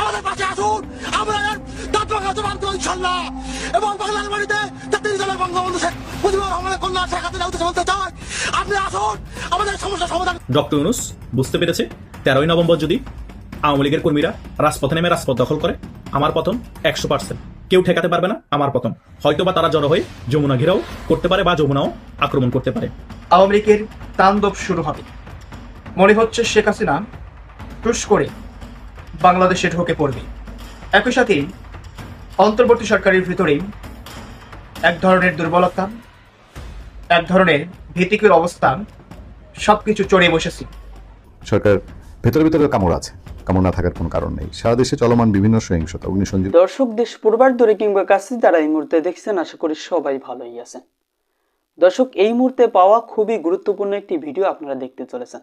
আমাদের পাশে আসুন। আমরা এর দাঁত ভাঙা জবাব দেবো ইনশাল্লাহ। এবং বাংলার বাড়িতে তেত্রিশ জনের বঙ্গবন্ধু শেখ মুজিবুর রহমানের কন্যা শেখ হাসিনা বলতে চাই আপনি আসুন আমাদের সমস্যা সমাধান। ডক্টর ইউনুস বুঝতে পেরেছে? তেরোই নভেম্বর যদি আওয়ামী লীগের কর্মীরা রাজপথে নেমে রাজপথ দখল করে আমার পতন একশো পার্সেন্ট। কেউ ঠেকাতে পারবে না আমার পতন। হয়তোবা তারা জড়ো হয়ে যমুনা ঘেরাও করতে পারে বা যমুনাও আক্রমণ করতে পারে। আওয়ামী লীগের তাণ্ডব শুরু হবে। মনে হচ্ছে শেখ হাসিনা টুস করে বাংলাদেশে ঢোকে পড়বে। একই সাথে অন্তর্বর্তী সরকারের ভিতরেই এক ধরনের দুর্বলতা এক ধরনের ভীতিকর অবস্থান সবকিছু চড়ে বসেছে। সরকার ভেতরে ভেতরে কামড় আছে। কামড় না থাকার কোনো কারণ নেই। সারা দেশে চলমান বিভিন্ন সহিংসতা অগ্নিসংযোগ দর্শক দেশ পূর্বার দূরে কিংবা কাছে যারা এই মুহূর্তে দেখছেন আশা করি সবাই ভালোই আছেন। দর্শক এই মুহূর্তে পাওয়া খুবই গুরুত্বপূর্ণ একটি ভিডিও আপনারা দেখতে চলেছেন।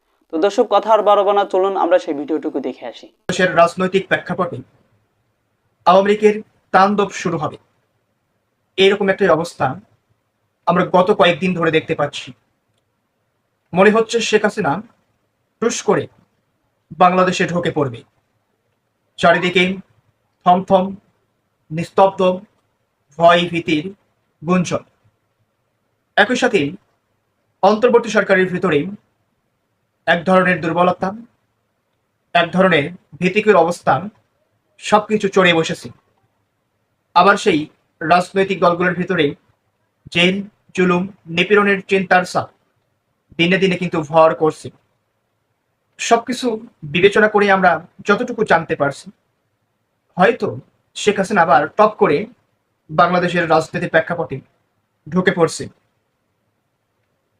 তো দর্শক, কথা আর কথার বারবানা চলুন আমরা সেই ভিডিওটুকু দেখে আসি। দেশের রাজনৈতিক প্রেক্ষাপটে আওয়ামী লীগের তাণ্ডব শুরু হবে। এরকম একটা অবস্থা আমরা গত কয়েকদিন ধরে দেখতে পাচ্ছি। মনে হচ্ছে শেখ হাসিনা টুস করে বাংলাদেশে ঢুকে পড়বে। চারিদিকে থমথম, নিস্তব্ধ, ভয় ভীতির গুঞ্জন। একই সাথে অন্তর্বর্তী সরকারের ভিতরেই এক ধরনের দুর্বলতা, এক ধরনের ভীতিকর অবস্থান, সবকিছু চড়ে বসেছে। আবার সেই রাজনৈতিক দলগুলোর ভিতরে জেল, জুলুম, নিপীড়নের চিন্তার সাপ দিনে দিনে কিন্তু ভর করছে। সবকিছু বিবেচনা করে আমরা যতটুকু জানতে পারছি, হয়তো শেখ হাসিনা আবার টপ করে বাংলাদেশের রাজনীতির প্রেক্ষাপটে ঢুকে পড়ছে।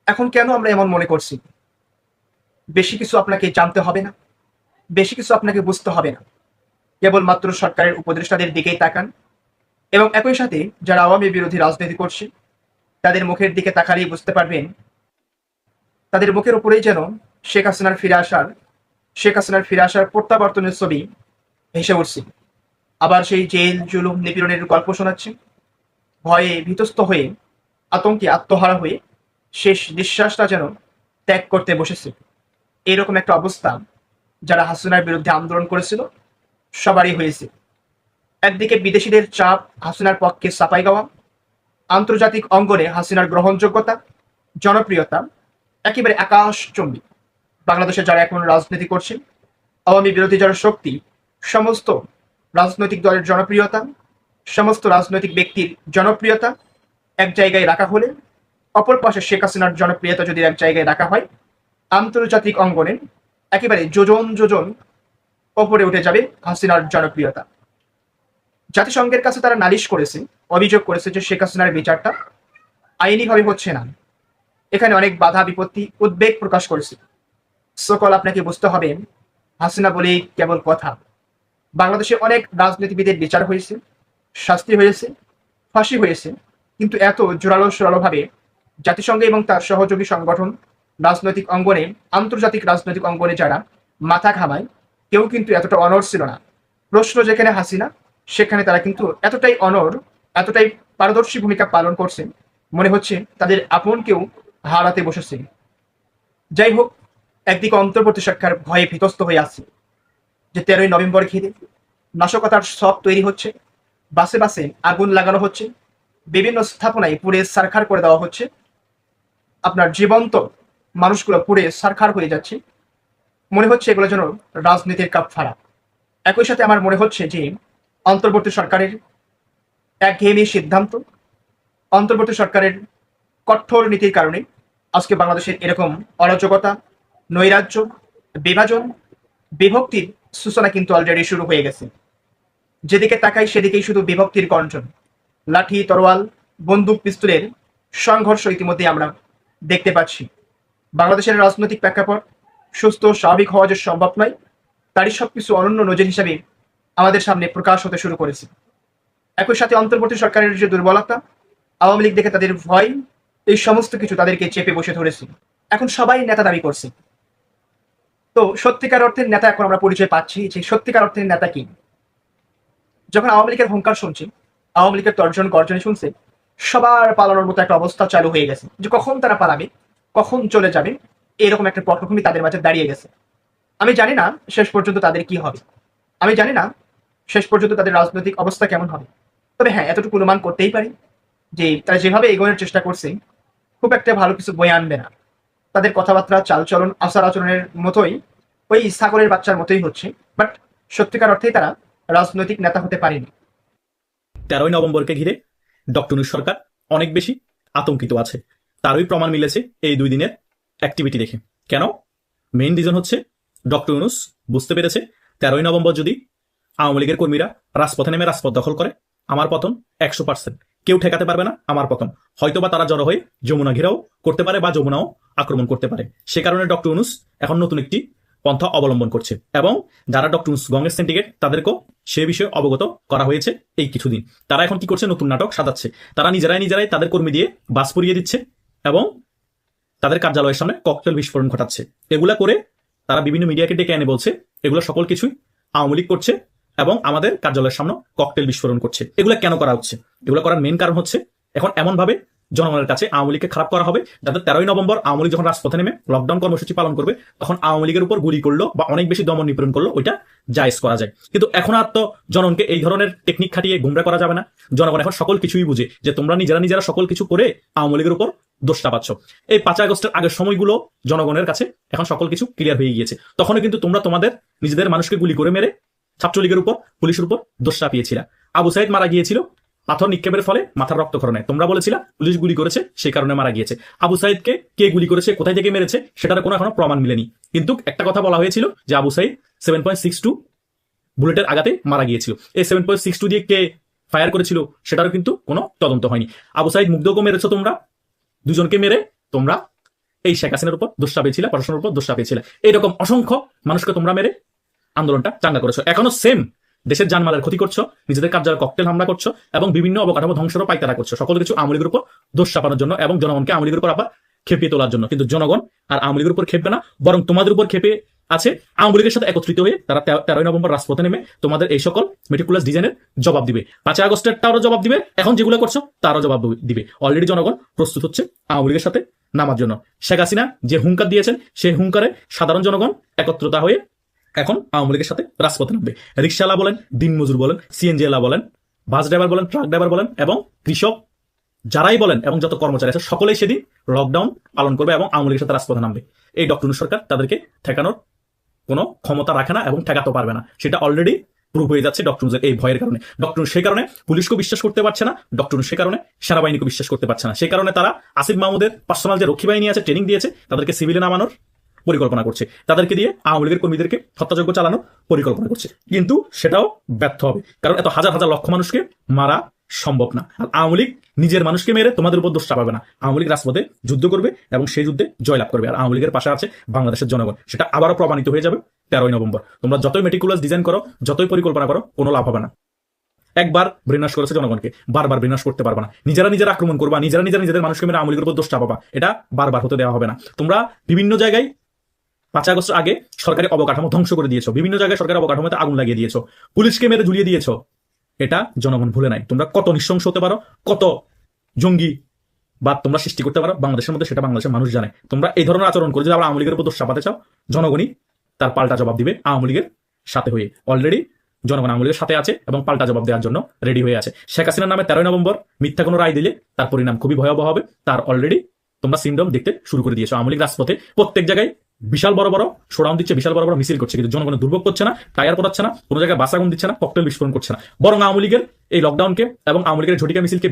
এখন কেন আমরা এমন মনে করছি? বেশি কিছু আপনাকে জানতে হবে না। বেশি কিছু আপনাকে বুঝতে হবে না। কেবলমাত্র সরকারের উপদেষ্টাদের দিকেই তাকান। এবং একই সাথে যারা আওয়ামী বিরোধী রাজনীতি করছে, তাদের মুখের দিকে তাকালেই বুঝতে পারবেন, তাদের মুখের উপরেই যেন শেখ হাসিনার ফিরে আসার, শেখ হাসিনার ফিরে আসার প্রত্যাবর্তনের ছবি ভেসে উঠছে। আবার সেই জেল, জুলুম, নিপীড়নের গল্প শোনাচ্ছে। ভয়ে ভীতস্ত হয়ে, আতঙ্কে আত্মহারা হয়ে শেষ নিঃশ্বাসটা যেন ত্যাগ করতে বসেছে। এরকম একটা অবস্থা যারা হাসিনার বিরুদ্ধে আন্দোলন করেছিল, সবারই হয়েছে। একদিকে বিদেশিদের চাপ হাসিনার পক্ষে সাফাই গাওয়া আন্তর্জাতিক অঙ্গনে হাসিনার গ্রহণযোগ্যতা, জনপ্রিয়তা, একেবারে আকাশচম্বী বাংলাদেশে যারা এখন রাজনীতি করছেন, আওয়ামী বিরোধী যারা শক্তি, সমস্ত রাজনৈতিক দলের জনপ্রিয়তা, সমস্ত রাজনৈতিক ব্যক্তির জনপ্রিয়তা এক জায়গায় রাখা হলে, অপর পাশে শেখ হাসিনার জনপ্রিয়তা যদি এক জায়গায় রাখা হয় আন্তর্জাতিক অঙ্গনে একেবারে যোজন যোজন ওপরে উঠে যাবে হাসিনার জনপ্রিয়তা। জাতিসংঘের কাছে তারা নালিশ করেছে, অভিযোগ করেছে যে শেখ হাসিনার বিচারটা আইনিভাবে হচ্ছে না। এখানে অনেক বাধা, বিপত্তি, উদ্বেগ প্রকাশ করেছে। সকল আপনাকে বুঝতে হবে, হাসিনা বলেই কেবল কথা। বাংলাদেশে অনেক রাজনীতিবিদের বিচার হয়েছে, শাস্তি হয়েছে, ফাঁসি হয়েছে। কিন্তু এত জোরালো সোরালো ভাবে জাতিসংঘ এবং তার সহযোগী সংগঠন রাজনৈতিক অঙ্গনে, আন্তর্জাতিক রাজনৈতিক অঙ্গনে যারা মাথা ঘামায়, কেউ কিন্তু এতটা অনর ছিল না। প্রশ্ন যেখানে হাসিনা, সেখানে তারা কিন্তু এতটাই অনর এতটাই পারদর্শী ভূমিকা পালন করছেন, মনে হচ্ছে তাদের আপন কেউ হারাতে বসেছে। যাই হোক, একদিকে অন্তর্বর্তী সরকার ভয়ে ভীতস্ত হয়ে আছে যে তেরোই নভেম্বর ঘিরে নাশকতার সব তৈরি হচ্ছে, বাসে বাসে আগুন লাগানো হচ্ছে, বিভিন্ন স্থাপনায় পুড়ে সারখার করে দেওয়া হচ্ছে। আপনার জীবন্ত মানুষগুলো পুড়ে সারখার হয়ে যাচ্ছে। মনে হচ্ছে এগুলো যেন রাজনীতির কাপ ফাড়া। একই সাথে আমার মনে হচ্ছে যে অন্তর্বর্তী সরকারের একঘেয়েমি সিদ্ধান্ত, অন্তর্বর্তী সরকারের কঠোর নীতির কারণে আজকে বাংলাদেশের এরকম অরাজকতা, নৈরাজ্য, বিভাজন, বিভক্তির সূচনা কিন্তু অলরেডি শুরু হয়ে গেছে। যেদিকে তাকাই সেদিকেই শুধু বিভক্তির গর্জন লাঠি, তরোয়াল, বন্দুক, পিস্তুলের সংঘর্ষ ইতিমধ্যে আমরা দেখতে পাচ্ছি। বাংলাদেশের রাজনৈতিক প্রেক্ষাপট সুস্থ, স্বাভাবিক হওয়া যে সম্ভব নয়, তারই সবকিছু অনন্য নজির হিসাবে আমাদের সামনে প্রকাশ হতে শুরু করেছে। একই সাথে অন্তর্বর্তী সরকারের যে দুর্বলতা, আওয়ামী লীগ দেখে তাদের ভয়, এই সমস্ত কিছু তাদেরকে চেপে বসে ধরেছে। এখন সবাই নেতা দাবি করছে। তো সত্যিকার অর্থের নেতা এখন আমরা পরিচয় পাচ্ছি যে সত্যিকার অর্থের নেতা কি? যখন আওয়ামী লীগের হুঙ্কার শুনছি, আওয়ামী লীগের তর্জন গর্জনে শুনছে, সবার পালানোর মতো একটা অবস্থা চালু হয়ে গেছে যে কখন তারা পালাবে? কখন চলে যাবে এরকম একটা পটভূমি তাদের মাঝে দাঁড়িয়ে গেছে। আমি জানি না শেষ পর্যন্ত তাদের কি হবে। আমি জানি না শেষ পর্যন্ত তাদের রাজনৈতিক অবস্থা কেমন হবে। তবে হ্যাঁ এতটুকু অনুমান করতেই পারি যে তারা যেভাবে এগোনোর চেষ্টা করছে, খুব একটা ভালো কিছু বয়ে আনবে না। তাদের কথাবার্তা, চালচলন, আচার আচরণের মতোই ওই সাগরের বাচ্চার মতোই হচ্ছে। বাট সত্যিকার অর্থেই তারা রাজনৈতিক নেতা হতে পারেনি। তেরোই নভেম্বরকে ঘিরে ডক্টর সরকার অনেক বেশি আতঙ্কিত আছে। তারই প্রমাণ মিলেছে এই দুই দিনের অ্যাক্টিভিটি দেখে। কেন? মেইন রিজন হচ্ছে ডক্টর ইউনুস বুঝতে পেরেছে, তেরোই নভেম্বর যদি আওয়ামী লীগের কর্মীরা রাজপথে নেমে রাজপথ দখল করে, আমার পতন একশো পার্সেন্ট কেউ ঠেকাতে পারবে না আমার পতন। হয়তোবা তারা জড়ো হয়ে যমুনা ঘেরাও করতে পারে বা যমুনাও আক্রমণ করতে পারে। সে কারণে ডক্টর ইউনুস এখন নতুন একটি পন্থা অবলম্বন করছে এবং যারা ডক্টর গঙ্গের সিন্ডিকেট তাদেরকেও সে বিষয়ে অবগত করা হয়েছে এই কিছুদিন। তারা এখন কি করছে? নতুন নাটক সাজাচ্ছে। তারা নিজেরাই নিজেরাই তাদের কর্মী দিয়ে বাস পরিয়ে দিচ্ছে। এবং তাদের কার্যালয়ের সামনে ককটেল বিস্ফোরণ ঘটাচ্ছে। এগুলা করে তারা বিভিন্ন মিডিয়াকে ডেকে এনে বলছে, এগুলো সকল কিছুই আওয়ামী লীগ করছে এবং আমাদের কার্যালয়ের সামনে ককটেল বিস্ফোরণ করছে। এগুলো কেন করা হচ্ছে? এগুলো করার মেন কারণ হচ্ছে, এখন এমন ভাবে জনগণের কাছে আওয়ামী লীগকে খারাপ করা হবে যাতে তেরোই নভেম্বর আওয়ামী লীগ যখন রাজপথে নেমে লকডাউন কর্মসূচি পালন করবে, তখন আওয়ামী লীগের উপর গুলি করল বা অনেক বেশি দমন নিপীড়ন করল, ওইটা জায়েজ করা যায়। কিন্তু এখন আর তো জনগণকে এই ধরনের টেকনিক খাটিয়ে গুমরা করা যাবে না। জনগণ এখন সকল কিছুই বুঝে যে তোমরা নিজেরা নিজেরা সকল কিছু করে আওয়ামী লীগের উপর দোষটা পাচ্ছ। এই পাঁচ আগস্টের আগের সময়গুলো জনগণের কাছে এখন সকল কিছু ক্লিয়ার হয়ে গিয়েছে। তখনও কিন্তু তোমরা তোমাদের নিজেদের মানুষকে গুলি করে মেরে ছাত্রলীগের উপর, পুলিশের উপর দোষ চাপিয়েছিল। আবু সাইদ মারা গিয়েছিল, পাথর নিক্ষেপের ফলে মাথার রক্তক্ষরণে। তোমরা বলেছিলা, পুলিশ গুলি করেছে, সেই কারণে মারা গিয়েছে। আবু সাইদকে কে গুলি করেছে, কোথায় থেকে মেরেছে, সেটার কোনো এখনও প্রমাণ মিলেনি। কিন্তু একটা কথা বলা হয়েছিল যে Abu Sayeed seven point six two বুলেটের আঘাতে মারা গিয়েছিল। এই সেভেন পয়েন্ট সিক্স টু দিয়ে কে ফায়ার করেছিল, সেটারও কিন্তু কোনো তদন্ত হয়নি। আবু সাইদ মুগ্ধকে মেরেছো তোমরা দুজনকে মেরে তোমরা এই শেখ হাসিনার উপর দোষ চাপিয়েছিলে প্রশাসনের উপর দোষ চাপিয়েছিলে এইরকম অসংখ্য মানুষকে তোমরা মেরে আন্দোলনটা চাঙ্গা করেছ। এখনও সেম দেশের জানমালের ক্ষতি করছ, নিজেদের কার্যালয় ককটেল হামলা করছ এবং বিভিন্ন অবকাঠামো ধ্বংসেরও পাইতারা করছ। সকল কিছু আওয়ামী লীগের উপর দোষ চাপানোর জন্য এবং জনগণকে আওয়ামী লীগের উপর আবার খেপিয়ে তোলার জন্য। কিন্তু জনগণ আর আওয়ামী লীগের উপর খেপবে না, বরং তোমাদের উপর খেপে আছে। আওয়ামী লীগের সাথে একত্রিত হয়ে তারা তেরোই নভেম্বর রাজপথে নেমে তোমাদের এই সকল মেটিকুলাস ডিজাইনের জবাব দিবে। পাঁচই আগস্টের তারও জবাব দিবে। এখন যেগুলো করছ, তারও জবাব দিবে। অলরেডি জনগণ প্রস্তুত হচ্ছে আওয়ামী লীগের সাথে নামার জন্য। শেখ হাসিনা যে হুঙ্কার দিয়েছেন, সেই হুঙ্কারে সাধারণ জনগণ একত্রতা হয়ে এখন আওয়ামী লীগের সাথে রাজপথে নামবে। রিক্সাওয়ালা বলেন, দিনমজুর বলেন সিএনজি এলা বলেন, বাস ড্রাইভার বলেন ট্রাক ড্রাইভার বলেন এবং কৃষক যারাই বলেন এবং যত কর্মচারী আছে, সকলেই সেদিন লকডাউন পালন করবে এবং আওয়ামী লীগের সাথে রাজপথে নামবে। এই ডক্টর সরকার তাদেরকে ঠেকানোর কোনো ক্ষমতা রাখে না এবং ঠেকাতে পারবে না। সেটা অলরেডি প্রুভ হয়ে যাচ্ছে ডক্টর এই ভয়ের কারণে। ডক্টর সেই কারণে পুলিশকেও বিশ্বাস করতে পারছে না ডক্টর সেই কারণে সেনাবাহিনীকে বিশ্বাস করতে পারছে না। সেই কারণে তারা আসিফ মাহমুদের পার্সোনাল যে রক্ষী বাহিনী আছে ট্রেনিং দিয়েছে, তাদেরকে সিভিলে নামানোর পরিকল্পনা করছে। তাদেরকে দিয়ে আওয়ামী লীগের কর্মীদেরকে হত্যাযজ্ঞ চালানোর পরিকল্পনা করছে। কিন্তু সেটাও ব্যর্থ হবে। কারণ এত হাজার হাজার লক্ষ মানুষকে মারা সম্ভব না। আর আওয়ামী লীগ নিজের মানুষকে মেরে তোমাদের উপর দোষ চাপাবে না। আওয়ামী লীগ রাজপথে যুদ্ধ করবে এবং সেই যুদ্ধে জয়লাভ করবে। আর আওয়ামী লীগের পাশে আছে বাংলাদেশের জনগণ। সেটা আবারও প্রমাণিত হয়ে যাবে তেরোই নভেম্বর। তোমরা যতই মেটিকুলাস ডিজাইন করো, যতই পরিকল্পনা করো, কোনো লাভ হবে না। একবার বিনাশ করেছে জনগণকে, বারবার বিনাশ করতে পারবে না। নিজেরা নিজেরা আক্রমণ করবা, নিজেরা নিজেরা নিজেদের মানুষকে মেরে আওয়ামী লীগের উপর দোষ চাপাবা, এটা বারবার হতে দেওয়া হবে না। তোমরা বিভিন্ন জায়গায় পাঁচ আগস্ট আগে সরকারি অবকাঠামো ধ্বংস করে দিয়েছ। বিভিন্ন জায়গায় সরকারি অবকাঠামোতে আগুন লাগিয়ে দিয়েছ। পুলিশকে মেরে ঝুলিয়ে দিয়েছ। এটা জনগণ ভুলে নাই। তোমরা কত নৃশংস হতে পারো, কত জঙ্গি বা তোমরা সৃষ্টি করতে পারো, বাংলাদেশের মধ্যে সেটা বাংলাদেশের মানুষ জানে। তোমরা এই ধরনের আচরণ করে যদি আবার আওয়ামী লীগের উপর দোষ চাপাতে চাও, জনগণই তার পাল্টা জবাব দিবে আওয়ামী লীগের সাথে হয়ে। অলরেডি জনগণ আওয়ামী লীগের সাথে আছে এবং পাল্টা জবাব দেওয়ার জন্য রেডি হয়ে আছে। শেখ হাসিনার নামে তেরোই নভেম্বর মিথ্যা কোনো রায় দিলে তার পরিণাম খুবই ভয়াবহ হবে। তার অলরেডি তোমরা সিমডম দেখতে শুরু করে দিয়েছ। আমলিক রাজপথে প্রত্যেক জায়গায় বিশাল বড় বড় শোডাউন দিচ্ছে, বিশাল বড় বড় মিছিল করছে, কিন্তু জনগণের দুর্ভোগ করছে না, টায়ার পড়াচ্ছে না, কোনো জায়গায় বাসাগুন দিচ্ছে না ককটেল বিস্ফোরণ করছে না। বরং আওয়ামী লীগের এই লকডাউনকে এবং আওয়ামী লীগের ঝটিকা মিছিলকে